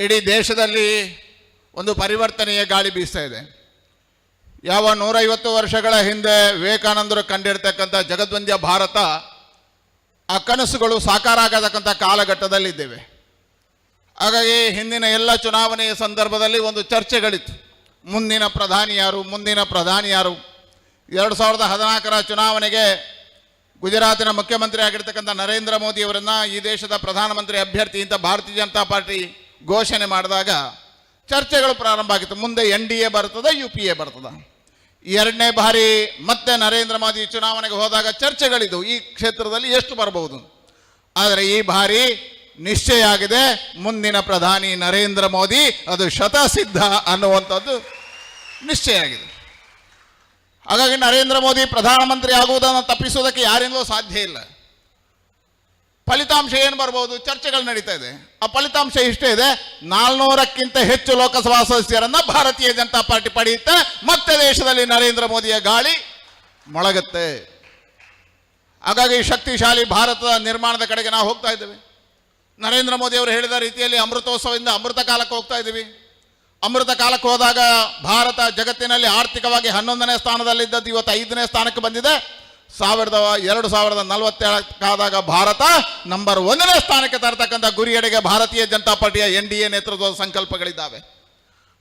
ಇಡೀ ದೇಶದಲ್ಲಿ ಒಂದು ಪರಿವರ್ತನೆಯ ಗಾಳಿ ಬೀಸ್ತಾ ಇದೆ. ಯಾವ ನೂರೈವತ್ತು ವರ್ಷಗಳ ಹಿಂದೆ ವಿವೇಕಾನಂದರು ಕಂಡಿರ್ತಕ್ಕಂಥ ಜಗದ್ವಂದ್ಯ ಭಾರತ, ಆ ಕನಸುಗಳು ಸಾಕಾರ ಆಗತಕ್ಕಂಥ ಕಾಲಘಟ್ಟದಲ್ಲಿದ್ದೇವೆ. ಹಾಗಾಗಿ ಹಿಂದಿನ ಎಲ್ಲ ಚುನಾವಣೆಯ ಸಂದರ್ಭದಲ್ಲಿ ಒಂದು ಚರ್ಚೆಗಳಿತ್ತು. ಮುಂದಿನ ಪ್ರಧಾನಿ ಯಾರು, ಮುಂದಿನ ಪ್ರಧಾನಿ ಯಾರು? ಎರಡು ಸಾವಿರದ ಹದಿನಾಲ್ಕರ ಚುನಾವಣೆಗೆ ಗುಜರಾತಿನ ಮುಖ್ಯಮಂತ್ರಿ ಆಗಿರ್ತಕ್ಕಂಥ ನರೇಂದ್ರ ಮೋದಿಯವರನ್ನು ಈ ದೇಶದ ಪ್ರಧಾನಮಂತ್ರಿ ಅಭ್ಯರ್ಥಿ ಅಂತ ಭಾರತೀಯ ಜನತಾ ಪಾರ್ಟಿ ಘೋಷಣೆ ಮಾಡಿದಾಗ ಚರ್ಚೆಗಳು ಪ್ರಾರಂಭ ಆಗಿತ್ತು. ಮುಂದೆ ಎನ್ ಡಿ ಎ ಬರ್ತದೆ ಯು ಪಿ ಎ ಬರ್ತದೆ ಎರಡನೇ ಬಾರಿ ಮತ್ತೆ ನರೇಂದ್ರ ಮೋದಿ ಚುನಾವಣೆಗೆ ಹೋದಾಗ ಚರ್ಚೆಗಳಿದ್ದು ಈ ಕ್ಷೇತ್ರದಲ್ಲಿ ಎಷ್ಟು ಬರಬಹುದು. ಆದರೆ ಈ ಬಾರಿ ನಿಶ್ಚಯ ಆಗಿದೆ, ಮುಂದಿನ ಪ್ರಧಾನಿ ನರೇಂದ್ರ ಮೋದಿ, ಅದು ಶತಸಿದ್ಧ ಅನ್ನುವಂಥದ್ದು ನಿಶ್ಚಯ ಆಗಿದೆ. ಹಾಗಾಗಿ ನರೇಂದ್ರ ಮೋದಿ ಪ್ರಧಾನಮಂತ್ರಿ ಆಗುವುದನ್ನು ತಪ್ಪಿಸುವುದಕ್ಕೆ ಯಾರಿಂದಲೂ ಸಾಧ್ಯ ಇಲ್ಲ. ಫಲಿತಾಂಶ ಏನು ಬರ್ಬೋದು? ಚರ್ಚೆಗಳು ನಡೀತಾ ಇದೆ. ಆ ಫಲಿತಾಂಶ ಇಷ್ಟೇ ಇದೆ. ನಾಲ್ನೂರಕ್ಕಿಂತ ಹೆಚ್ಚು ಲೋಕಸಭಾ ಸದಸ್ಯರನ್ನ ಭಾರತೀಯ ಜನತಾ ಪಾರ್ಟಿ ಪಡೆಯುತ್ತೆ. ಮತ್ತೆ ದೇಶದಲ್ಲಿ ನರೇಂದ್ರ ಮೋದಿಯ ಗಾಳಿ ಮೊಳಗುತ್ತೆ. ಹಾಗಾಗಿ ಶಕ್ತಿಶಾಲಿ ಭಾರತದ ನಿರ್ಮಾಣದ ಕಡೆಗೆ ನಾವು ಹೋಗ್ತಾ ಇದ್ದೇವೆ. ನರೇಂದ್ರ ಮೋದಿ ಅವರು ಹೇಳಿದ ರೀತಿಯಲ್ಲಿ ಅಮೃತೋತ್ಸವದಿಂದ ಅಮೃತ ಕಾಲಕ್ಕೆ ಹೋಗ್ತಾ ಇದ್ದೀವಿ. ಅಮೃತ ಕಾಲಕ್ಕೆ ಹೋದಾಗ ಭಾರತ ಜಗತ್ತಿನಲ್ಲಿ ಆರ್ಥಿಕವಾಗಿ ಹನ್ನೊಂದನೇ ಸ್ಥಾನದಲ್ಲಿದ್ದದ್ದು ಇವತ್ತು ಐದನೇ ಸ್ಥಾನಕ್ಕೆ ಬಂದಿದೆ. ಸಾವಿರದ ಎರಡು ಸಾವಿರದ ನಲವತ್ತೇಳಕ್ಕಾದಾಗ ಭಾರತ ನಂಬರ್ ಒಂದನೇ ಸ್ಥಾನಕ್ಕೆ ತರತಕ್ಕಂಥ ಗುರಿಯಡೆಗೆ ಭಾರತೀಯ ಜನತಾ ಪಾರ್ಟಿಯ ಎನ್ ಡಿ ಎ ನೇತೃತ್ವದ ಸಂಕಲ್ಪಗಳಿದ್ದಾವೆ.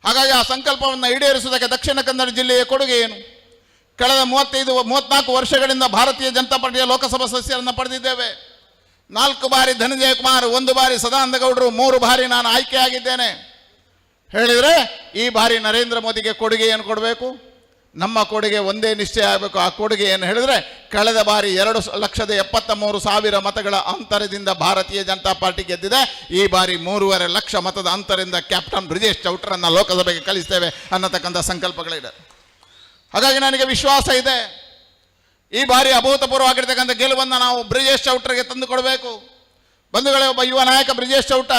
ಹಾಗಾಗಿ ಆ ಸಂಕಲ್ಪವನ್ನು ಈಡೇರಿಸುವುದಕ್ಕೆ ದಕ್ಷಿಣ ಕನ್ನಡ ಜಿಲ್ಲೆಯ ಕೊಡುಗೆ ಏನು? ಕಳೆದ ಮೂವತ್ತೈದು, ಮೂವತ್ನಾಲ್ಕು ವರ್ಷಗಳಿಂದ ಭಾರತೀಯ ಜನತಾ ಪಾರ್ಟಿಯ ಲೋಕಸಭಾ ಸದಸ್ಯರನ್ನು ಪಡೆದಿದ್ದೇವೆ. ನಾಲ್ಕು ಬಾರಿ ಧನಂಜಯ ಕುಮಾರ್, ಒಂದು ಬಾರಿ ಸದಾನಂದ ಗೌಡರು ಮೂರು ಬಾರಿ ನಾನು ಆಯ್ಕೆಯಾಗಿದ್ದೇನೆ. ಹೇಳಿದರೆ ಈ ಬಾರಿ ನರೇಂದ್ರ ಮೋದಿಗೆ ಕೊಡುಗೆ ಏನು ಕೊಡಬೇಕು. ನಮ್ಮ ಕೊಡುಗೆ ಒಂದೇ ನಿಶ್ಚಯ ಆಗಬೇಕು. ಆ ಕೊಡುಗೆ ಏನು ಹೇಳಿದ್ರೆ, ಕಳೆದ ಬಾರಿ ಎರಡು ಲಕ್ಷದ ಎಪ್ಪತ್ತ ಮೂರು ಸಾವಿರ ಮತಗಳ ಅಂತರದಿಂದ ಭಾರತೀಯ ಜನತಾ ಪಾರ್ಟಿ ಗೆದ್ದಿದೆ. ಈ ಬಾರಿ ಮೂರುವರೆ ಲಕ್ಷ ಮತದ ಅಂತರದಿಂದ ಕ್ಯಾಪ್ಟನ್ ಬ್ರಿಜೇಶ್ ಚೌಟ್ರನ್ನ ಲೋಕಸಭೆಗೆ ಕಳಿಸ್ತೇವೆ ಅನ್ನತಕ್ಕಂಥ ಸಂಕಲ್ಪಗಳಿದೆ. ಹಾಗಾಗಿ ನನಗೆ ವಿಶ್ವಾಸ ಇದೆ. ಈ ಬಾರಿ ಅಭೂತಪೂರ್ವವಾಗಿರ್ತಕ್ಕಂಥ ಗೆಲುವನ್ನು ನಾವು ಬ್ರಿಜೇಶ್ ಚೌಟ್ರಿಗೆ ತಂದು ಕೊಡಬೇಕು ಬಂಧುಗಳೇ, ಒಬ್ಬ ಯುವ ನಾಯಕ ಬ್ರಿಜೇಶ್ ಚೌಟ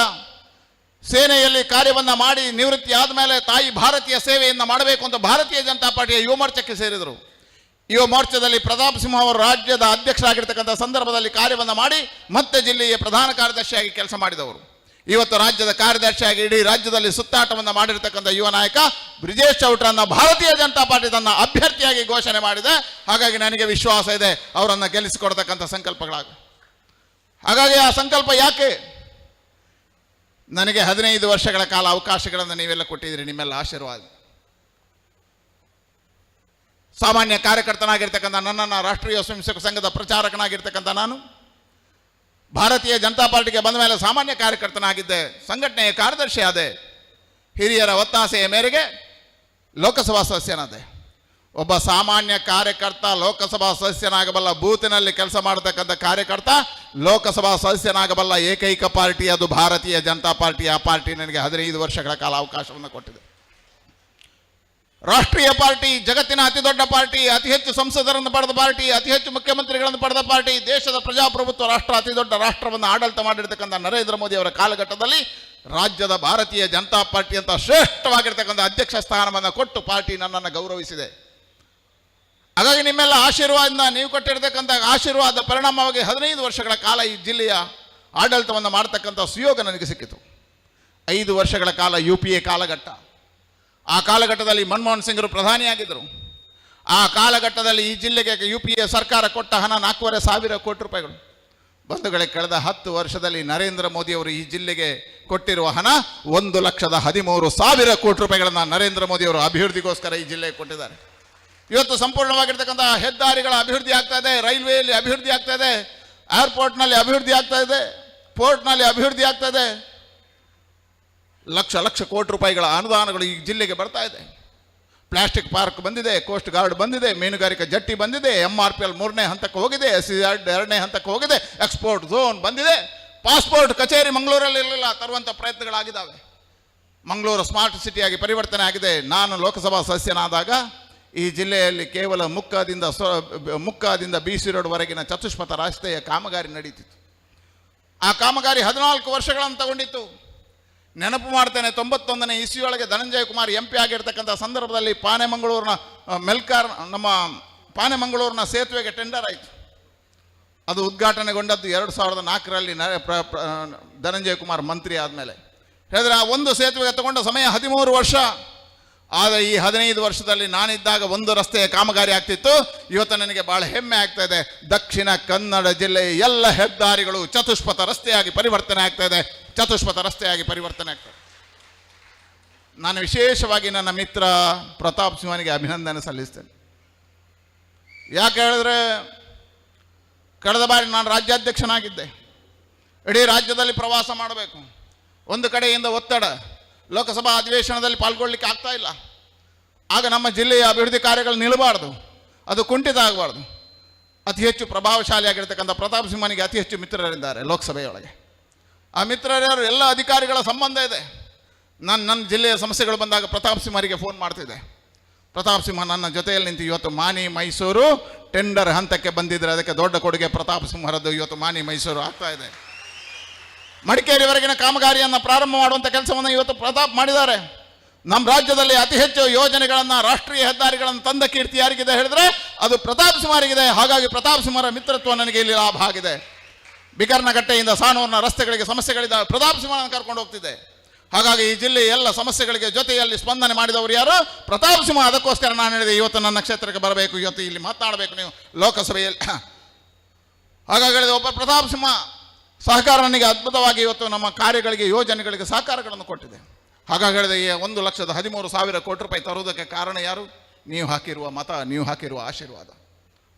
ಸೇನೆಯಲ್ಲಿ ಕಾರ್ಯವನ್ನು ಮಾಡಿ ನಿವೃತ್ತಿ ಆದಮೇಲೆ ತಾಯಿ ಭಾರತೀಯ ಸೇವೆಯನ್ನು ಮಾಡಬೇಕು ಅಂತ ಭಾರತೀಯ ಜನತಾ ಪಾರ್ಟಿಯ ಯುವ ಮೋರ್ಚಾಕ್ಕೆ ಸೇರಿದರು. ಯುವ ಮೋರ್ಚಾದಲ್ಲಿ ಪ್ರತಾಪ್ ಸಿಂಹ ಅವರು ರಾಜ್ಯದ ಅಧ್ಯಕ್ಷರಾಗಿರ್ತಕ್ಕಂಥ ಸಂದರ್ಭದಲ್ಲಿ ಕಾರ್ಯವನ್ನು ಮಾಡಿ ಮತ್ತೆ ಜಿಲ್ಲೆಯ ಪ್ರಧಾನ ಕಾರ್ಯದರ್ಶಿಯಾಗಿ ಕೆಲಸ ಮಾಡಿದವರು. ಇವತ್ತು ರಾಜ್ಯದ ಕಾರ್ಯದರ್ಶಿಯಾಗಿ ಇಡೀ ರಾಜ್ಯದಲ್ಲಿ ಸುತ್ತಾಟವನ್ನು ಮಾಡಿರ್ತಕ್ಕಂಥ ಯುವ ನಾಯಕ ಬ್ರಿಜೇಶ್ ಚೌಟ್ರನ್ನ ಭಾರತೀಯ ಜನತಾ ಪಾರ್ಟಿ ತನ್ನ ಅಭ್ಯರ್ಥಿಯಾಗಿ ಘೋಷಣೆ ಮಾಡಿದೆ. ಹಾಗಾಗಿ ನನಗೆ ವಿಶ್ವಾಸ ಇದೆ, ಅವರನ್ನು ಗೆಲ್ಲಿಸಿಕೊಡ್ತಕ್ಕಂಥ ಸಂಕಲ್ಪಗಳಾಗ. ಹಾಗಾಗಿ ಆ ಸಂಕಲ್ಪ ಯಾಕೆ? ನನಗೆ ಹದಿನೈದು ವರ್ಷಗಳ ಕಾಲ ಅವಕಾಶಗಳನ್ನು ನೀವೆಲ್ಲ ಕೊಟ್ಟಿದ್ದೀರಿ, ನಿಮ್ಮೆಲ್ಲ ಆಶೀರ್ವಾದ. ಸಾಮಾನ್ಯ ಕಾರ್ಯಕರ್ತನಾಗಿರ್ತಕ್ಕಂಥ ನನ್ನನ್ನು ರಾಷ್ಟ್ರೀಯ ಸ್ವಯಂ ಸಂಘದ ಪ್ರಚಾರಕನಾಗಿರ್ತಕ್ಕಂಥ ನಾನು, ಭಾರತೀಯ ಜನತಾ ಪಾರ್ಟಿಗೆ ಬಂದ ಮೇಲೆ ಸಾಮಾನ್ಯ ಕಾರ್ಯಕರ್ತನಾಗಿದ್ದೆ, ಸಂಘಟನೆಯ ಕಾರ್ಯದರ್ಶಿ ಆದೆ, ಹಿರಿಯರ ಒತ್ತಾಸೆಯ ಮೇರೆಗೆ ಲೋಕಸಭಾ ಸದಸ್ಯನಾದೆ. ಒಬ್ಬ ಸಾಮಾನ್ಯ ಕಾರ್ಯಕರ್ತ, ಲೋಕಸಭಾ ಸದಸ್ಯನಾಗಬಲ್ಲ, ಬೂತಿನಲ್ಲಿ ಕೆಲಸ ಮಾಡತಕ್ಕಂಥ ಕಾರ್ಯಕರ್ತ, ಲೋಕಸಭಾ ಸದಸ್ಯನಾಗಬಲ್ಲ ಏಕೈಕ ಪಾರ್ಟಿ ಅದು ಭಾರತೀಯ ಜನತಾ ಪಾರ್ಟಿ. ಆ ಪಾರ್ಟಿ ನನಗೆ ಹದಿನೈದು ವರ್ಷಗಳ ಕಾಲ ಅವಕಾಶವನ್ನು ಕೊಟ್ಟಿದೆ. ರಾಷ್ಟ್ರೀಯ ಪಾರ್ಟಿ, ಜಗತ್ತಿನ ಅತಿ ದೊಡ್ಡ ಪಾರ್ಟಿ, ಅತಿ ಹೆಚ್ಚು ಸಂಸದರನ್ನು ಪಡೆದ ಪಾರ್ಟಿ, ಅತಿ ಹೆಚ್ಚು ಮುಖ್ಯಮಂತ್ರಿಗಳನ್ನು ಪಡೆದ ಪಾರ್ಟಿ, ದೇಶದ ಪ್ರಜಾಪ್ರಭುತ್ವ, ರಾಷ್ಟ್ರ ಅತಿ ದೊಡ್ಡ ರಾಷ್ಟ್ರವನ್ನು ಆಡಳಿತ ಮಾಡಿರ್ತಕ್ಕಂಥ ನರೇಂದ್ರ ಮೋದಿ ಅವರ ಕಾಲಘಟ್ಟದಲ್ಲಿ ರಾಜ್ಯದ ಭಾರತೀಯ ಜನತಾ ಪಾರ್ಟಿ ಅಂತ ಶ್ರೇಷ್ಠವಾಗಿರ್ತಕ್ಕಂಥ ಅಧ್ಯಕ್ಷ ಸ್ಥಾನವನ್ನು ಕೊಟ್ಟು ಪಾರ್ಟಿ ನನ್ನನ್ನು ಗೌರವಿಸಿದೆ. ಹಾಗಾಗಿ ನಿಮ್ಮೆಲ್ಲ ಆಶೀರ್ವಾದದಿಂದ ನೀವು ಕೊಟ್ಟಿರ್ತಕ್ಕಂಥ ಆಶೀರ್ವಾದ ಪರಿಣಾಮವಾಗಿ ಹದಿನೈದು ವರ್ಷಗಳ ಕಾಲ ಈ ಜಿಲ್ಲೆಯ ಆಡಳಿತವನ್ನು ಮಾಡತಕ್ಕಂಥ ಸುಯೋಗ ನನಗೆ ಸಿಕ್ಕಿತು. ಐದು ವರ್ಷಗಳ ಕಾಲ ಯು ಪಿ ಎ ಕಾಲಘಟ್ಟ. ಆ ಕಾಲಘಟ್ಟದಲ್ಲಿ ಮನಮೋಹನ್ ಸಿಂಗರು ಪ್ರಧಾನಿಯಾಗಿದ್ದರು. ಆ ಕಾಲಘಟ್ಟದಲ್ಲಿ ಈ ಜಿಲ್ಲೆಗೆ ಯು ಪಿ ಎ ಸರ್ಕಾರ ಕೊಟ್ಟ ಹಣ ನಾಲ್ಕೂವರೆ ಸಾವಿರ ಕೋಟಿ ರೂಪಾಯಿಗಳು. ಬಂಧುಗಳೇ, ಕಳೆದ ಹತ್ತು ವರ್ಷದಲ್ಲಿ ನರೇಂದ್ರ ಮೋದಿ ಅವರು ಈ ಜಿಲ್ಲೆಗೆ ಕೊಟ್ಟಿರುವ ಹಣ ಒಂದು ಲಕ್ಷದ ಹದಿಮೂರು ಸಾವಿರ ಕೋಟಿ ರೂಪಾಯಿಗಳನ್ನು ನರೇಂದ್ರ ಮೋದಿ ಅವರು ಅಭಿವೃದ್ಧಿಗೋಸ್ಕರ ಈ ಜಿಲ್ಲೆಗೆ ಕೊಟ್ಟಿದ್ದಾರೆ. ಇವತ್ತು ಸಂಪೂರ್ಣವಾಗಿರ್ತಕ್ಕಂಥ ಹೆದ್ದಾರಿಗಳ ಅಭಿವೃದ್ಧಿ ಆಗ್ತಾ ಇದೆ, ರೈಲ್ವೆಯಲ್ಲಿ ಅಭಿವೃದ್ಧಿ ಆಗ್ತಾ ಇದೆ ಏರ್ಪೋರ್ಟ್ನಲ್ಲಿ ಅಭಿವೃದ್ಧಿ ಆಗ್ತಾ ಇದೆ ಪೋರ್ಟ್ನಲ್ಲಿ ಅಭಿವೃದ್ಧಿ ಆಗ್ತಾ ಇದೆ. ಲಕ್ಷ ಲಕ್ಷ ಕೋಟಿ ರೂಪಾಯಿಗಳ ಅನುದಾನಗಳು ಈ ಜಿಲ್ಲೆಗೆ ಬರ್ತಾ ಇದೆ. ಪ್ಲಾಸ್ಟಿಕ್ ಪಾರ್ಕ್ ಬಂದಿದೆ ಕೋಸ್ಟ್ ಗಾರ್ಡ್ ಬಂದಿದೆ, ಮೀನುಗಾರಿಕಾ ಜಟ್ಟಿ ಬಂದಿದೆ ಎಂ ಆರ್ ಪಿ ಎಲ್ ಮೂರನೇ ಹಂತಕ್ಕೆ ಹೋಗಿದೆ ಎಸ್ ಸಿ ಎರಡನೇ ಹಂತಕ್ಕೆ ಹೋಗಿದೆ ಎಕ್ಸ್ಪೋರ್ಟ್ ಝೋನ್ ಬಂದಿದೆ. ಪಾಸ್ಪೋರ್ಟ್ ಕಚೇರಿ ಮಂಗಳೂರಲ್ಲಿ ಇರಲಿಲ್ಲ ತರುವಂಥ ಪ್ರಯತ್ನಗಳಾಗಿದ್ದಾವೆ. ಮಂಗಳೂರು ಸ್ಮಾರ್ಟ್ ಸಿಟಿಯಾಗಿ ಪರಿವರ್ತನೆ ಆಗಿದೆ. ನಾನು ಲೋಕಸಭಾ ಸದಸ್ಯನಾದಾಗ ಈ ಜಿಲ್ಲೆಯಲ್ಲಿ ಕೇವಲ ಮುಕ್ಕದಿಂದ ಸೊ, ಮುಕ್ಕದಿಂದ ಬಿ ಸಿ ರೋಡ್ವರೆಗಿನ ಚತುಷ್ಪಥ ರಸ್ತೆಯ ಕಾಮಗಾರಿ ನಡೀತಿತ್ತು. ಆ ಕಾಮಗಾರಿ ಹದಿನಾಲ್ಕು ವರ್ಷಗಳನ್ನು ತಗೊಂಡಿತ್ತು. ನೆನಪು ಮಾಡ್ತೇನೆ, ತೊಂಬತ್ತೊಂದನೇ ಇಸಿಯೊಳಗೆ ಧನಂಜಯ ಕುಮಾರ್ ಎಂ ಪಿ ಆಗಿರ್ತಕ್ಕಂಥ ಸಂದರ್ಭದಲ್ಲಿ ಪಾನೆಮಂಗಳೂರಿನ ಮಂಗಳೂರಿನ ಮೆಲ್ಕಾರ್, ನಮ್ಮ ಪಾನೆಮಂಗಳೂರಿನ ಸೇತುವೆಗೆ ಟೆಂಡರ್ ಆಯಿತು. ಅದು ಉದ್ಘಾಟನೆಗೊಂಡದ್ದು ಎರಡು ಸಾವಿರದ ನಾಲ್ಕರಲ್ಲಿ ಧನಂಜಯ ಕುಮಾರ್ ಮಂತ್ರಿ ಆದಮೇಲೆ. ಹೇಳಿದ್ರೆ ಆ ಒಂದು ಸೇತುವೆಗೆ ತಗೊಂಡ ಸಮಯ ಹದಿಮೂರು ವರ್ಷ. ಆದರೆ ಈ ಹದಿನೈದು ವರ್ಷದಲ್ಲಿ ನಾನಿದ್ದಾಗ ಒಂದು ರಸ್ತೆಯ ಕಾಮಗಾರಿ ಆಗ್ತಿತ್ತು. ಇವತ್ತು ನನಗೆ ಬಹಳ ಹೆಮ್ಮೆ ಆಗ್ತಾ ಇದೆ. ದಕ್ಷಿಣ ಕನ್ನಡ ಜಿಲ್ಲೆಯ ಎಲ್ಲ ಹೆದ್ದಾರಿಗಳು ಚತುಷ್ಪಥ ರಸ್ತೆಯಾಗಿ ಪರಿವರ್ತನೆ ಆಗ್ತಾ ಇದೆ. ಚತುಷ್ಪಥ ರಸ್ತೆಯಾಗಿ ಪರಿವರ್ತನೆ ಆಗ್ತದೆ ನಾನು ವಿಶೇಷವಾಗಿ ನನ್ನ ಮಿತ್ರ ಪ್ರತಾಪ್ ಸಿಂಹನಿಗೆ ಅಭಿನಂದನೆ ಸಲ್ಲಿಸ್ತೇನೆ. ಯಾಕೆ ಹೇಳಿದ್ರೆ, ಕಳೆದ ಬಾರಿ ನಾನು ರಾಜ್ಯಾಧ್ಯಕ್ಷನಾಗಿದ್ದೆ. ಇಡೀ ರಾಜ್ಯದಲ್ಲಿ ಪ್ರವಾಸ ಮಾಡಬೇಕು. ಒಂದು ಕಡೆಯಿಂದ ಒತ್ತಡ ಲೋಕಸಭಾ ಅಧಿವೇಶನದಲ್ಲಿ ಪಾಲ್ಗೊಳ್ಳಿಕ್ಕೆ ಆಗ್ತಾ ಇಲ್ಲ. ಆಗ ನಮ್ಮ ಜಿಲ್ಲೆಯ ಅಭಿವೃದ್ಧಿ ಕಾರ್ಯಗಳು ನಿಲ್ಲಬಾರ್ದು. ಅದು ಕುಂಠಿತ ಆಗಬಾರ್ದು ಅತಿ ಹೆಚ್ಚು ಪ್ರಭಾವಶಾಲಿಯಾಗಿರ್ತಕ್ಕಂಥ ಪ್ರತಾಪ್ ಸಿಂಹನಿಗೆ ಅತಿ ಹೆಚ್ಚು ಮಿತ್ರರಿದ್ದಾರೆ ಲೋಕಸಭೆಯೊಳಗೆ. ಆ ಮಿತ್ರರ್ಯಾರು ಎಲ್ಲ ಅಧಿಕಾರಿಗಳ ಸಂಬಂಧ ಇದೆ. ನಾನು ನನ್ನ ಜಿಲ್ಲೆಯ ಸಮಸ್ಯೆಗಳು ಬಂದಾಗ ಪ್ರತಾಪ್ ಸಿಂಹರಿಗೆ ಫೋನ್ ಮಾಡ್ತಿದ್ದೆ. ಪ್ರತಾಪ್ ಸಿಂಹ ನನ್ನ ಜೊತೆಯಲ್ಲಿ ನಿಂತು ಇವತ್ತು ಮಾನಿ ಮೈಸೂರು ಟೆಂಡರ್ ಹಂತಕ್ಕೆ ಬಂದಿದ್ದರೆ ಅದಕ್ಕೆ ದೊಡ್ಡ ಕೊಡುಗೆ ಪ್ರತಾಪ್ ಸಿಂಹರದ್ದು ಇವತ್ತು ಮಾನಿ ಮೈಸೂರು ಆಗ್ತಾ ಇದೆ. ಮಡಿಕೇರಿವರೆಗಿನ ಕಾಮಗಾರಿಯನ್ನು ಪ್ರಾರಂಭ ಮಾಡುವಂಥ ಕೆಲಸವನ್ನು ಇವತ್ತು ಪ್ರತಾಪ್ ಮಾಡಿದ್ದಾರೆ. ನಮ್ಮ ರಾಜ್ಯದಲ್ಲಿ ಅತಿ ಹೆಚ್ಚು ಯೋಜನೆಗಳನ್ನು, ರಾಷ್ಟ್ರೀಯ ಹೆದ್ದಾರಿಗಳನ್ನು ತಂದ ಕೀರ್ತಿ ಯಾರಿಗಿದೆ ಹೇಳಿದ್ರೆ ಅದು ಪ್ರತಾಪ್ ಸುಮಾರಿಗಿದೆ ಹಾಗಾಗಿ ಪ್ರತಾಪ್ ಸಿಂಹರ ಮಿತ್ರತ್ವ ನನಗೆ ಇಲ್ಲಿ ಲಾಭ ಆಗಿದೆ. ಬಿಕರ್ನಗಟ್ಟೆಯಿಂದ ಸಾಣೂರಿನ ರಸ್ತೆಗಳಿಗೆ ಸಮಸ್ಯೆಗಳಿದ್ದಾವೆ ಪ್ರತಾಪ್ ಸಿಂಹನ ಕರ್ಕೊಂಡು ಹೋಗ್ತಿದೆ ಹಾಗಾಗಿ ಈ ಜಿಲ್ಲೆ ಎಲ್ಲ ಸಮಸ್ಯೆಗಳಿಗೆ ಜೊತೆಯಲ್ಲಿ ಸ್ಪಂದನೆ ಮಾಡಿದವರು ಯಾರು? ಪ್ರತಾಪ್ ಸಿಂಹ. ಅದಕ್ಕೋಸ್ಕರ ನಾನು ಹೇಳಿದೆ, ಇವತ್ತು ನನ್ನ ಕ್ಷೇತ್ರಕ್ಕೆ ಬರಬೇಕು, ಇವತ್ತು ಇಲ್ಲಿ ಮಾತನಾಡಬೇಕು ನೀವು ಲೋಕಸಭೆಯಲ್ಲಿ. ಹಾಗಾಗಿ ಹೇಳಿದೆ, ಒಬ್ಬ ಪ್ರತಾಪ್ ಸಿಂಹ ಸಹಕಾರ ನನಗೆ ಅದ್ಭುತವಾಗಿ ಇವತ್ತು ನಮ್ಮ ಕಾರ್ಯಗಳಿಗೆ, ಯೋಜನೆಗಳಿಗೆ ಸಹಕಾರಗಳನ್ನು ಕೊಟ್ಟಿದೆ. ಹಾಗಾಗಿ ಒಂದು ಲಕ್ಷದ ಹದಿಮೂರು ಸಾವಿರ ಕೋಟಿ ರೂಪಾಯಿ ತರುವುದಕ್ಕೆ ಕಾರಣ ಯಾರು? ನೀವು ಹಾಕಿರುವ ಮತ, ನೀವು ಹಾಕಿರುವ ಆಶೀರ್ವಾದ.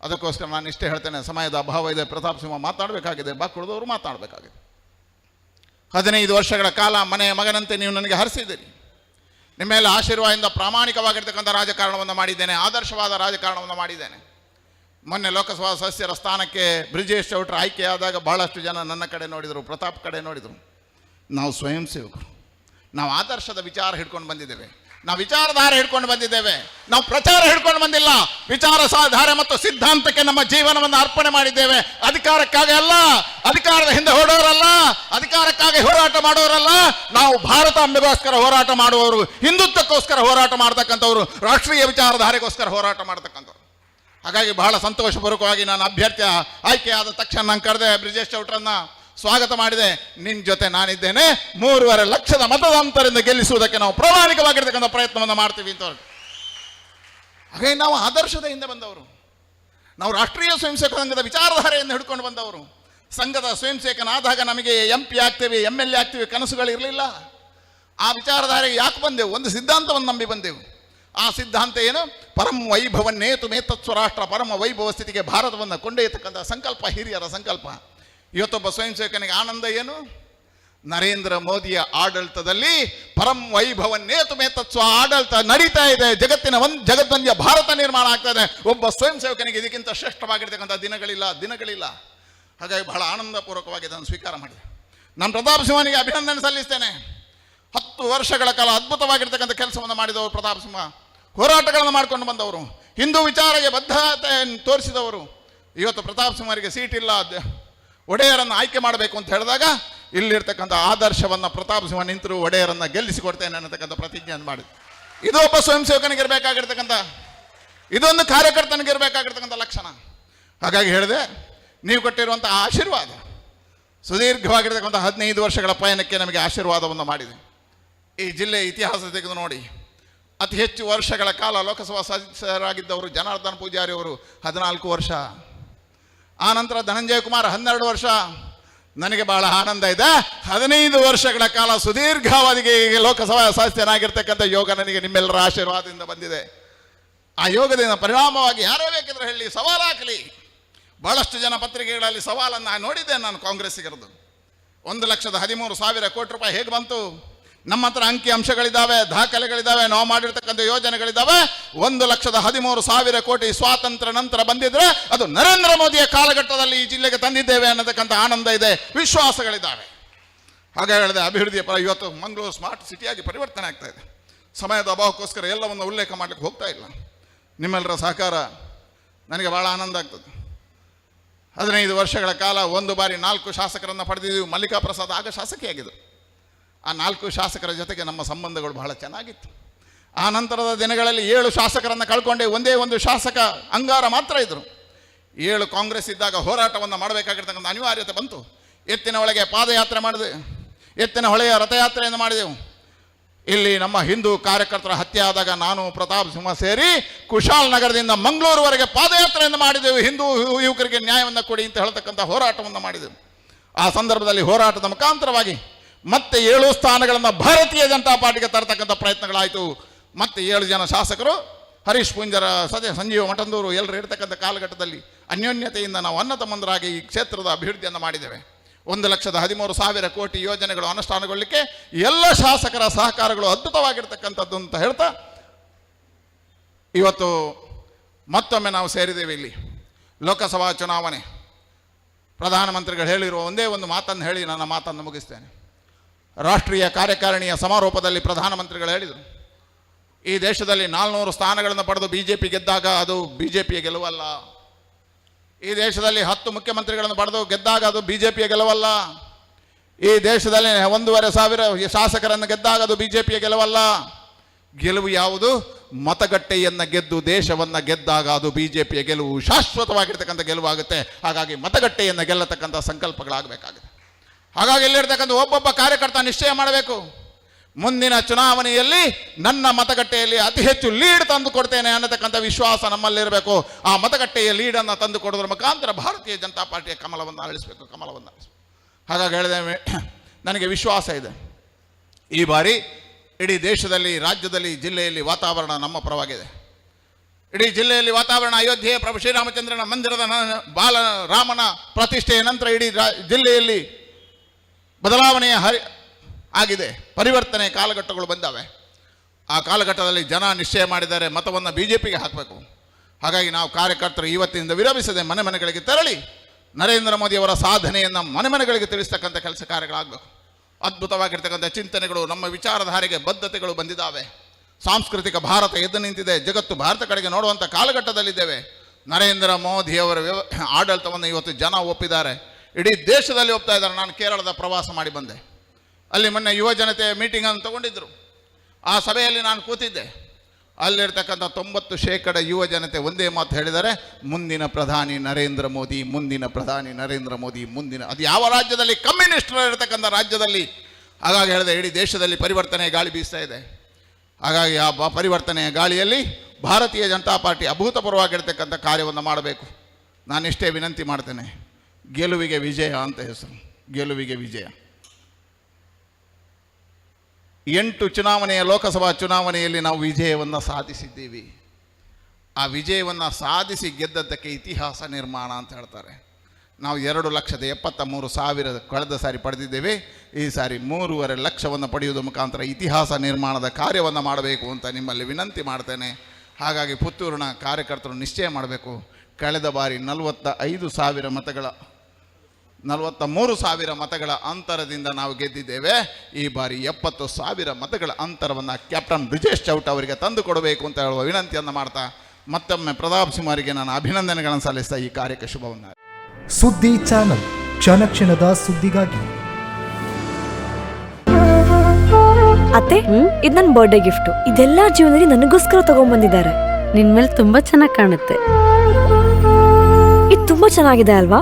ಅದಕ್ಕೋಸ್ಕರ ನಾನು ಇಷ್ಟೇ ಹೇಳ್ತೇನೆ, ಸಮಯದ ಅಭಾವ ಇದೆ, ಪ್ರತಾಪ್ ಸಿಂಹ ಮಾತಾಡಬೇಕಾಗಿದೆ, ಬಾಕುಳಿದವರು ಮಾತಾಡಬೇಕಾಗಿದೆ. ಹದಿನೈದು ವರ್ಷಗಳ ಕಾಲ ಮನೆಯ ಮಗನಂತೆ ನೀವು ನನಗೆ ಹರಿಸಿದ್ದೀರಿ. ನಿಮ್ಮೆಲ್ಲ ಆಶೀರ್ವಾದದಿಂದ ಪ್ರಾಮಾಣಿಕವಾಗಿರ್ತಕ್ಕಂಥ ರಾಜಕಾರಣವನ್ನು ಮಾಡಿದ್ದೇನೆ, ಆದರ್ಶವಾದ ರಾಜಕಾರಣವನ್ನು ಮಾಡಿದ್ದೇನೆ. ಮೊನ್ನೆ ಲೋಕಸಭಾ ಸದಸ್ಯರ ಸ್ಥಾನಕ್ಕೆ ಬ್ರಿಜೇಶ್ ಚೌಟ್ರ ಆಯ್ಕೆಯಾದಾಗ ಬಹಳಷ್ಟು ಜನ ನನ್ನ ಕಡೆ ನೋಡಿದರು, ಪ್ರತಾಪ್ ಕಡೆ ನೋಡಿದರು. ನಾವು ಸ್ವಯಂ ಸೇವಕರು. ನಾವು ಆದರ್ಶದ ವಿಚಾರ ಹಿಡ್ಕೊಂಡು ಬಂದಿದ್ದೇವೆ. ನಾವು ವಿಚಾರಧಾರೆ ಹಿಡ್ಕೊಂಡು ಬಂದಿದ್ದೇವೆ. ನಾವು ಪ್ರಚಾರ ಹಿಡ್ಕೊಂಡು ಬಂದಿಲ್ಲ. ವಿಚಾರ ಧಾರೆ ಮತ್ತು ಸಿದ್ಧಾಂತಕ್ಕೆ ನಮ್ಮ ಜೀವನವನ್ನು ಅರ್ಪಣೆ ಮಾಡಿದ್ದೇವೆ. ಅಧಿಕಾರಕ್ಕಾಗಿ ಅಲ್ಲ, ಅಧಿಕಾರದ ಹಿಂದೆ ಹೊಡೋರಲ್ಲ ಅಧಿಕಾರಕ್ಕಾಗಿ ಹೋರಾಟ ಮಾಡೋರಲ್ಲ. ನಾವು ಭಾರತ ಭಾರತಾಂಬೆಗೋಸ್ಕರ ಹೋರಾಟ ಮಾಡುವವರು, ಹಿಂದುತ್ವಕ್ಕೋಸ್ಕರ ಹೋರಾಟ ಮಾಡ್ತಕ್ಕಂಥವ್ರು, ರಾಷ್ಟ್ರೀಯ ವಿಚಾರಧಾರೆಗೋಸ್ಕರ ಹೋರಾಟ ಮಾಡ್ತಕ್ಕಂಥವ್ರು. ಹಾಗಾಗಿ ಬಹಳ ಸಂತೋಷಪೂರ್ವಕವಾಗಿ ನಾನು ಅಭ್ಯರ್ಥಿ ಆಯ್ಕೆಯಾದ ತಕ್ಷಣ ನಾನು ಕರೆದೆ, ಬ್ರಿಜೇಶ್ ಚೌಟ್ರನ್ನ ಸ್ವಾಗತ ಮಾಡಿದೆ. ನಿನ್ನ ಜೊತೆ ನಾನಿದ್ದೇನೆ. ಮೂರುವರೆ ಲಕ್ಷದ ಮತದಾಂತರಿಂದ ಗೆಲ್ಲಿಸುವುದಕ್ಕೆ ನಾವು ಪ್ರಾಮಾಣಿಕವಾಗಿರ್ತಕ್ಕಂಥ ಪ್ರಯತ್ನವನ್ನು ಮಾಡ್ತೀವಿ ಅಂತ. ಹಾಗಾಗಿ ನಾವು ಆದರ್ಶದ ಹಿಂದೆ ಬಂದವರು. ನಾವು ರಾಷ್ಟ್ರೀಯ ಸ್ವಯಂ ಸೇವಕ ಸಂಘದ ವಿಚಾರಧಾರೆಯನ್ನು ಹಿಡ್ಕೊಂಡು ಬಂದವರು. ಸಂಘದ ಸ್ವಯಂ ಸೇವಕನಾದಾಗ ನಮಗೆ ಎಂ ಪಿ ಆಗ್ತೇವೆ ಎಂ ಎಲ್ ಎ ಆಗ್ತೇವೆ, ಕನಸುಗಳು ಇರಲಿಲ್ಲ. ಆ ವಿಚಾರಧಾರೆಗೆ ಯಾಕೆ ಬಂದೆವು? ಒಂದು ಸಿದ್ಧಾಂತವನ್ನು ನಂಬಿ ಬಂದೆವು. ಆ ಸಿದ್ಧಾಂತ ಏನು? ಪರಮ ವೈಭವನ್ನೇ ಮೇತತ್ವ ರಾಷ್ಟ್ರ ಪರಮ ವೈಭವ ಸ್ಥಿತಿಗೆ ಭಾರತವನ್ನು ಕೊಂಡೊಯ್ಯತಕ್ಕಂಥ ಸಂಕಲ್ಪ, ಹಿರಿಯರ ಸಂಕಲ್ಪ. ಇವತ್ತೊಬ್ಬ ಸ್ವಯಂ ಸೇವಕನಿಗೆ ಆನಂದ ಏನು? ನರೇಂದ್ರ ಮೋದಿಯ ಆಡಳಿತದಲ್ಲಿ ಪರಂ ವೈಭವನ್ನೇತು ಮೇತತ್ವ ಆಡಳಿತ ನಡೀತಾ ಇದೆ. ಜಗತ್ತಿನ ಒಂದು ಜಗದ್ವಂದ್ಯ ಭಾರತ ನಿರ್ಮಾಣ ಆಗ್ತಾ ಇದೆ. ಒಬ್ಬ ಸ್ವಯಂ ಸೇವಕನಿಗೆ ಇದಕ್ಕಿಂತ ಶ್ರೇಷ್ಠವಾಗಿರ್ತಕ್ಕಂಥ ದಿನಗಳಿಲ್ಲ ದಿನಗಳಿಲ್ಲ. ಹಾಗಾಗಿ ಬಹಳ ಆನಂದಪೂರ್ವಕವಾಗಿ ಇದನ್ನು ಸ್ವೀಕಾರ ಮಾಡಿದೆ ನಾನು ಪ್ರತಾಪ್ ಸಿಂಹನಿಗೆ ಅಭಿನಂದನೆ ಸಲ್ಲಿಸ್ತೇನೆ. ಹತ್ತು ವರ್ಷಗಳ ಕಾಲ ಅದ್ಭುತವಾಗಿರ್ತಕ್ಕಂಥ ಕೆಲಸವನ್ನು ಮಾಡಿದವರು ಪ್ರತಾಪ್ ಸಿಂಹ. ಹೋರಾಟಗಳನ್ನು ಮಾಡಿಕೊಂಡು ಬಂದವರು. ಹಿಂದೂ ವಿಚಾರಕ್ಕೆ ಬದ್ಧತೆಯನ್ನು ತೋರಿಸಿದವರು. ಇವತ್ತು ಪ್ರತಾಪ್ ಸಿಂಹರಿಗೆ ಸೀಟ್ ಇಲ್ಲ. ದ- ಒಡೆಯರನ್ನು ಆಯ್ಕೆ ಮಾಡಬೇಕು ಅಂತ ಹೇಳಿದಾಗ ಇಲ್ಲಿರ್ತಕ್ಕಂಥ ಆದರ್ಶವನ್ನು ಪ್ರತಾಪ್ ಸಿಂಹ ನಿಂತರು ಒಡೆಯರನ್ನು ಗೆಲ್ಲಿಸಿಕೊಡ್ತೇನೆ ಅನ್ನತಕ್ಕಂಥ ಪ್ರತಿಜ್ಞೆಯನ್ನು ಮಾಡಿ ಇದು ಒಬ್ಬ ಸ್ವಯಂ ಸೇವಕನಿಗಿರಬೇಕಾಗಿರ್ತಕ್ಕಂಥ ಇದೊಂದು ಕಾರ್ಯಕರ್ತನಿಗಿರಬೇಕಾಗಿರ್ತಕ್ಕಂಥ ಲಕ್ಷಣ. ಹಾಗಾಗಿ ಹೇಳಿದೆ, ನೀವು ಕೊಟ್ಟಿರುವಂಥ ಆಶೀರ್ವಾದ, ಸುದೀರ್ಘವಾಗಿರ್ತಕ್ಕಂಥ ಹದಿನೈದು ವರ್ಷಗಳ ಪಯಣಕ್ಕೆ ನಮಗೆ ಆಶೀರ್ವಾದವನ್ನು ಮಾಡಿದೆ. ಈ ಜಿಲ್ಲೆಯ ಇತಿಹಾಸ ತೆಗೆದು ನೋಡಿ. ಅತಿ ಹೆಚ್ಚು ವರ್ಷಗಳ ಕಾಲ ಲೋಕಸಭಾ ಸದಸ್ಯರಾಗಿದ್ದವರು ಜನಾರ್ದನ್ ಪೂಜಾರಿ ಅವರು ಹದಿನಾಲ್ಕು ವರ್ಷ. ಆ ನಂತರ ಧನಂಜಯ ಕುಮಾರ್ ಹನ್ನೆರಡು ವರ್ಷ. ನನಗೆ ಬಹಳ ಆನಂದ ಇದೆ. ಹದಿನೈದು ವರ್ಷಗಳ ಕಾಲ ಸುದೀರ್ಘಾವಧಿಗೆ ಲೋಕಸಭಾ ಸದಸ್ಯನಾಗಿರ್ತಕ್ಕಂಥ ಯೋಗ ನನಗೆ ನಿಮ್ಮೆಲ್ಲರ ಆಶೀರ್ವಾದದಿಂದ ಬಂದಿದೆ. ಆ ಯೋಗದಿಂದ ಪರಿಣಾಮವಾಗಿ ಯಾರೇ ಬೇಕಿದ್ರೆ ಹೇಳಿ ಸವಾಲಾಗಲಿ. ಬಹಳಷ್ಟು ಜನ ಪತ್ರಿಕೆಗಳಲ್ಲಿ ಸವಾಲನ್ನು ನಾನು ನೋಡಿದ್ದೆ ನಾನು ಕಾಂಗ್ರೆಸ್ಸಿಗರದು ಒಂದು ಲಕ್ಷದ ಹದಿಮೂರು ಸಾವಿರ ಕೋಟಿ ರೂಪಾಯಿ ಹೇಗೆ ಬಂತು? ನಮ್ಮ ಹತ್ರ ಅಂಕಿ ಅಂಶಗಳಿದ್ದಾವೆ ದಾಖಲೆಗಳಿದ್ದಾವೆ ನಾವು ಮಾಡಿರ್ತಕ್ಕಂಥ ಯೋಜನೆಗಳಿದ್ದಾವೆ ಒಂದು ಲಕ್ಷದ ಹದಿಮೂರು ಸಾವಿರ ಕೋಟಿ ಸ್ವಾತಂತ್ರ್ಯ ನಂತರ ಬಂದಿದ್ರೆ ಅದು ನರೇಂದ್ರ ಮೋದಿಯ ಕಾಲಘಟ್ಟದಲ್ಲಿ ಈ ಜಿಲ್ಲೆಗೆ ತಂದಿದ್ದೇವೆ ಅನ್ನತಕ್ಕಂಥ ಆನಂದ ಇದೆ ವಿಶ್ವಾಸಗಳಿದ್ದಾವೆ ಹಾಗೆ ಹೇಳಿದೆ, ಅಭಿವೃದ್ಧಿಯ ಪರ ಇವತ್ತು ಮಂಗಳೂರು ಸ್ಮಾರ್ಟ್ ಸಿಟಿಯಾಗಿ ಪರಿವರ್ತನೆ ಆಗ್ತಾ ಇದೆ. ಸಮಯದ ಅಭಾವಕ್ಕೋಸ್ಕರ ಎಲ್ಲವನ್ನು ಉಲ್ಲೇಖ ಮಾಡಲಿಕ್ಕೆ ಹೋಗ್ತಾ ಇಲ್ಲ. ನಿಮ್ಮೆಲ್ಲರ ಸಹಕಾರ ನನಗೆ ಭಾಳ ಆನಂದ ಆಗ್ತದೆ. ಹದಿನೈದು ವರ್ಷಗಳ ಕಾಲ ಒಂದು ಬಾರಿ ನಾಲ್ಕು ಶಾಸಕರನ್ನು ಪಡೆದಿದ್ದೀವಿ ಮಲ್ಲಿಕಾ ಪ್ರಸಾದ್ ಆಗ ಶಾಸಕಿಯಾಗಿದ್ದರು ಆ ನಾಲ್ಕು ಶಾಸಕರ ಜೊತೆಗೆ ನಮ್ಮ ಸಂಬಂಧಗಳು ಬಹಳ ಚೆನ್ನಾಗಿತ್ತು. ಆ ನಂತರದ ದಿನಗಳಲ್ಲಿ ಏಳು ಶಾಸಕರನ್ನು ಕಳ್ಕೊಂಡೆ, ಒಂದೇ ಒಂದು ಶಾಸಕ ಅಂಗಾರ ಮಾತ್ರ ಇದ್ದರು ಏಳು ಕಾಂಗ್ರೆಸ್ ಇದ್ದಾಗ ಹೋರಾಟವನ್ನು ಮಾಡಬೇಕಾಗಿರ್ತಕ್ಕಂಥ ಅನಿವಾರ್ಯತೆ ಬಂತು. ಎತ್ತಿನ ಒಳಗೆ ಪಾದಯಾತ್ರೆ ಮಾಡಿದೆ, ಎತ್ತಿನ ಹೊಳೆಯ ರಥಯಾತ್ರೆಯನ್ನು ಮಾಡಿದೆವು. ಇಲ್ಲಿ ನಮ್ಮ ಹಿಂದೂ ಕಾರ್ಯಕರ್ತರ ಹತ್ಯೆ ಆದಾಗ ನಾನು ಪ್ರತಾಪ್ ಸಿಂಹ ಸೇರಿ ಕುಶಾಲ್ ನಗರದಿಂದ ಮಂಗಳೂರುವರೆಗೆ ಪಾದಯಾತ್ರೆಯನ್ನು ಮಾಡಿದೆವು. ಹಿಂದೂ ಯುವಕರಿಗೆ ನ್ಯಾಯವನ್ನು ಕೊಡಿ ಅಂತ ಹೇಳ್ತಕ್ಕಂಥ ಹೋರಾಟವನ್ನು ಮಾಡಿದೆವು. ಆ ಸಂದರ್ಭದಲ್ಲಿ ಹೋರಾಟದ ಮುಖಾಂತರವಾಗಿ ಮತ್ತೆ ಏಳು ಸ್ಥಾನಗಳನ್ನು ಭಾರತೀಯ ಜನತಾ ಪಾರ್ಟಿಗೆ ತರತಕ್ಕಂಥ ಪ್ರಯತ್ನಗಳಾಯಿತು. ಮತ್ತೆ ಏಳು ಜನ ಶಾಸಕರು, ಹರೀಶ್ ಪುಂಜರ ಸದ್ಯ ಸಂಜೀವ ಮಠಂದೂರು, ಎಲ್ಲರೂ ಇರ್ತಕ್ಕಂಥ ಕಾಲಘಟ್ಟದಲ್ಲಿ ಅನ್ಯೋನ್ಯತೆಯಿಂದ ನಾವು ಉನ್ನತ ಮಂದರಾಗಿ ಈ ಕ್ಷೇತ್ರದ ಅಭಿವೃದ್ಧಿಯನ್ನು ಮಾಡಿದ್ದೇವೆ. ಒಂದು ಲಕ್ಷದ ಹದಿಮೂರು ಸಾವಿರ ಕೋಟಿ ಯೋಜನೆಗಳು ಅನುಷ್ಠಾನಗೊಳ್ಳಲಿಕ್ಕೆ ಎಲ್ಲ ಶಾಸಕರ ಸಹಕಾರಗಳು ಅದ್ಭುತವಾಗಿರ್ತಕ್ಕಂಥದ್ದು ಅಂತ ಹೇಳ್ತಾ, ಇವತ್ತು ಮತ್ತೊಮ್ಮೆ ನಾವು ಸೇರಿದ್ದೇವೆ ಇಲ್ಲಿ. ಲೋಕಸಭಾ ಚುನಾವಣೆ. ಪ್ರಧಾನಮಂತ್ರಿಗಳು ಹೇಳಿರುವ ಒಂದೇ ಒಂದು ಮಾತನ್ನು ಹೇಳಿ ನನ್ನ ಮಾತನ್ನು ಮುಗಿಸ್ತೇನೆ. ರಾಷ್ಟ್ರೀಯ ಕಾರ್ಯಕಾರಿಣಿಯ ಸಮಾರೋಪದಲ್ಲಿ ಪ್ರಧಾನಮಂತ್ರಿಗಳು ಹೇಳಿದರು. ಈ ದೇಶದಲ್ಲಿ ನಾಲ್ನೂರು ಸ್ಥಾನಗಳನ್ನು ಪಡೆದು ಬಿ ಜೆ ಪಿ ಗೆದ್ದಾಗ ಅದು ಬಿ ಜೆ ಪಿಯ ಗೆಲುವಲ್ಲ. ಈ ದೇಶದಲ್ಲಿ ಹತ್ತು ಮುಖ್ಯಮಂತ್ರಿಗಳನ್ನು ಪಡೆದು ಗೆದ್ದಾಗ ಅದು ಬಿ ಜೆ ಪಿಯ ಗೆಲುವಲ್ಲ. ಈ ದೇಶದಲ್ಲಿ ಒಂದೂವರೆ ಸಾವಿರ ಶಾಸಕರನ್ನು ಗೆದ್ದಾಗ ಅದು ಬಿ ಜೆ ಪಿಯ ಗೆಲುವಲ್ಲ. ಗೆಲುವು ಯಾವುದು? ಮತಗಟ್ಟೆಯನ್ನು ಗೆದ್ದು ದೇಶವನ್ನು ಗೆದ್ದಾಗ ಅದು ಬಿ ಜೆ ಪಿಯ ಗೆಲುವು ಶಾಶ್ವತವಾಗಿರ್ತಕ್ಕಂಥ ಗೆಲುವಾಗುತ್ತೆ. ಹಾಗಾಗಿ ಮತಗಟ್ಟೆಯನ್ನು ಗೆಲ್ಲತಕ್ಕಂಥ ಸಂಕಲ್ಪಗಳಾಗಬೇಕಾಗಿದೆ. ಹಾಗಾಗಿ ಇಲ್ಲಿರ್ತಕ್ಕಂಥ ಒಬ್ಬೊಬ್ಬ ಕಾರ್ಯಕರ್ತ ನಿಶ್ಚಯ ಮಾಡಬೇಕು. ಮುಂದಿನ ಚುನಾವಣೆಯಲ್ಲಿ ನನ್ನ ಮತಗಟ್ಟೆಯಲ್ಲಿ ಅತಿ ಹೆಚ್ಚು ಲೀಡ್ ತಂದು ಕೊಡ್ತೇನೆ ಅನ್ನತಕ್ಕಂಥ ವಿಶ್ವಾಸ ನಮ್ಮಲ್ಲಿರಬೇಕು. ಆ ಮತಗಟ್ಟೆಯ ಲೀಡನ್ನು ತಂದು ಕೊಡೋದ್ರ ಮುಖಾಂತರ ಭಾರತೀಯ ಜನತಾ ಪಾರ್ಟಿಯ ಕಮಲವನ್ನು ಅಳಿಸಬೇಕು ಕಮಲವನ್ನು ಅಳಿಸಬೇಕು. ಹಾಗಾಗಿ ಹೇಳಿದೆ, ನನಗೆ ವಿಶ್ವಾಸ ಇದೆ. ಈ ಬಾರಿ ಇಡೀ ದೇಶದಲ್ಲಿ, ರಾಜ್ಯದಲ್ಲಿ, ಜಿಲ್ಲೆಯಲ್ಲಿ ವಾತಾವರಣ ನಮ್ಮ ಪರವಾಗಿದೆ. ಇಡೀ ಜಿಲ್ಲೆಯಲ್ಲಿ ವಾತಾವರಣ ಅಯೋಧ್ಯೆ ಪ್ರಭು ಶ್ರೀರಾಮಚಂದ್ರನ ಮಂದಿರದ ಬಾಲ ರಾಮನ ಪ್ರತಿಷ್ಠೆಯ ನಂತರ ಇಡೀ ಜಿಲ್ಲೆಯಲ್ಲಿ ಬದಲಾವಣೆಯ ಹರಿ ಆಗಿದೆ, ಪರಿವರ್ತನೆ ಕಾಲಘಟ್ಟಗಳು ಬಂದಾವೆ. ಆ ಕಾಲಘಟ್ಟದಲ್ಲಿ ಜನ ನಿಶ್ಚಯ ಮಾಡಿದ್ದಾರೆ, ಮತವನ್ನು ಬಿ ಜೆ ಪಿಗೆ ಹಾಕಬೇಕು. ಹಾಗಾಗಿ ನಾವು ಕಾರ್ಯಕರ್ತರು ಇವತ್ತಿನಿಂದ ವಿರಮಿಸದೆ ಮನೆ ಮನೆಗಳಿಗೆ ತೆರಳಿ, ನರೇಂದ್ರ ಮೋದಿಯವರ ಸಾಧನೆಯನ್ನು ಮನೆ ಮನೆಗಳಿಗೆ ತಿಳಿಸ್ತಕ್ಕಂಥ ಕೆಲಸ ಕಾರ್ಯಗಳಾಗಬೇಕು. ಅದ್ಭುತವಾಗಿರ್ತಕ್ಕಂಥ ಚಿಂತನೆಗಳು, ನಮ್ಮ ವಿಚಾರಧಾರೆಗೆ ಬದ್ಧತೆಗಳು ಬಂದಿದ್ದಾವೆ ಸಾಂಸ್ಕೃತಿಕ ಭಾರತ ಎದ್ದು ನಿಂತಿದೆ, ಜಗತ್ತು ಭಾರತ ಕಡೆಗೆ ನೋಡುವಂಥ ಕಾಲಘಟ್ಟದಲ್ಲಿದ್ದೇವೆ. ನರೇಂದ್ರ ಮೋದಿಯವರ ವ್ಯವ ಆಡಳಿತವನ್ನು ಇವತ್ತು ಜನ ಒಪ್ಪಿದ್ದಾರೆ. ಇಡೀ ದೇಶದಲ್ಲಿ ಹೋಗ್ತಾ ಇದ್ದಾರೆ. ನಾನು ಕೇರಳದ ಪ್ರವಾಸ ಮಾಡಿ ಬಂದೆ. ಅಲ್ಲಿ ಮೊನ್ನೆ ಯುವ ಜನತೆ ಮೀಟಿಂಗನ್ನು ತಗೊಂಡಿದ್ದರು ಆ ಸಭೆಯಲ್ಲಿ ನಾನು ಕೂತಿದ್ದೆ. ಅಲ್ಲಿರ್ತಕ್ಕಂಥ ತೊಂಬತ್ತು ಶೇಕಡ ಯುವ ಜನತೆ ಒಂದೇ ಮಾತು ಹೇಳಿದರೆ ಮುಂದಿನ ಪ್ರಧಾನಿ ನರೇಂದ್ರ ಮೋದಿ, ಮುಂದಿನ ಪ್ರಧಾನಿ ನರೇಂದ್ರ ಮೋದಿ, ಮುಂದಿನ ಅದು ಯಾವ ರಾಜ್ಯದಲ್ಲಿ? ಕಮ್ಯುನಿಸ್ಟರ್ ಇರತಕ್ಕಂಥ ರಾಜ್ಯದಲ್ಲಿ. ಹಾಗಾಗಿ ಹೇಳಿದೆ, ಇಡೀ ದೇಶದಲ್ಲಿ ಪರಿವರ್ತನೆ ಗಾಳಿ ಬೀಸ್ತಾ ಇದೆ. ಹಾಗಾಗಿ ಆ ಪರಿವರ್ತನೆಯ ಗಾಳಿಯಲ್ಲಿ ಭಾರತೀಯ ಜನತಾ ಪಾರ್ಟಿ ಅಭೂತಪೂರ್ವವಾಗಿರ್ತಕ್ಕಂಥ ಕಾರ್ಯವನ್ನು ಮಾಡಬೇಕು. ನಾನಿಷ್ಟೇ ವಿನಂತಿ ಮಾಡ್ತೇನೆ. ಗೆಲುವಿಗೆ ವಿಜಯ ಅಂತ ಹೆಸರು. ಗೆಲುವಿಗೆ ವಿಜಯ. ಎಂಟು ಚುನಾವಣೆಯ ಲೋಕಸಭಾ ಚುನಾವಣೆಯಲ್ಲಿ ನಾವು ವಿಜಯವನ್ನು ಸಾಧಿಸಿದ್ದೀವಿ. ಆ ವಿಜಯವನ್ನು ಸಾಧಿಸಿ ಗೆದ್ದದ್ದಕ್ಕೆ ಇತಿಹಾಸ ನಿರ್ಮಾಣ ಅಂತ ಹೇಳ್ತಾರೆ. ನಾವು ಎರಡು ಲಕ್ಷದ ಎಪ್ಪತ್ತ ಮೂರು ಸಾವಿರ ಕಳೆದ ಸಾರಿ ಪಡೆದಿದ್ದೇವೆ. ಈ ಸಾರಿ ಮೂರುವರೆ ಲಕ್ಷವನ್ನು ಪಡೆಯುವುದರ ಮುಖಾಂತರ ಇತಿಹಾಸ ನಿರ್ಮಾಣದ ಕಾರ್ಯವನ್ನು ಮಾಡಬೇಕು ಅಂತ ನಿಮ್ಮಲ್ಲಿ ವಿನಂತಿ ಮಾಡ್ತೇನೆ. ಹಾಗಾಗಿ ಪುತ್ತೂರಿನ ಕಾರ್ಯಕರ್ತರು ನಿಶ್ಚಯ ಮಾಡಬೇಕು. ಕಳೆದ ಬಾರಿ ನಲವತ್ತ ಐದು ಸಾವಿರ ಮತಗಳ ನಲವತ್ತ ಮೂರು ಸಾವಿರ ಮತಗಳ ಅಂತರದಿಂದ ನಾವು ಗೆದ್ದಿದ್ದೇವೆ. ಈ ಬಾರಿ ಎಪ್ಪತ್ತು ಸಾವಿರ ಮತಗಳ ಅಂತರವನ್ನು ಕ್ಯಾಪ್ಟನ್ ಬ್ರಿಜೇಶ್ ಚೌಟ್ ಅವರಿಗೆ ತಂದು ಕೊಡಬೇಕು ಅಂತ ಹೇಳುವ ವಿನಂತಿಯನ್ನು ಮಾಡ್ತಾ ಮತ್ತೊಮ್ಮೆ ಪ್ರತಾಪ್ ಸಿಂಹರಿಗೆ ನಾನು ಅಭಿನಂದನೆಗಳನ್ನು ಸಲ್ಲಿಸ್ತಾ ಈ ಕಾರ್ಯಕ್ಕೆ ಶುಭವನ್ನು. ಸುದ್ದಿ ಚಾನಲ್ ಕ್ಷಣ ಕ್ಷಣದ ಸುದ್ದಿಗಾಗಿ. ಅತ್ತೆ ಇದು ನನ್ನ ಬರ್ಡೇ ಗಿಫ್ಟ್ ಇದೆಲ್ಲ ಜೀವನದಲ್ಲಿ ನನಗೋಸ್ಕರ ತಗೊಂಡ್ಬಂದಿದ್ದಾರೆ ನಿನ್ ಮೇಲೆ ತುಂಬಾ ಚೆನ್ನಾಗಿ ಕಾಣುತ್ತೆ. ಇದು ತುಂಬಾ ಚೆನ್ನಾಗಿದೆ ಅಲ್ವಾ?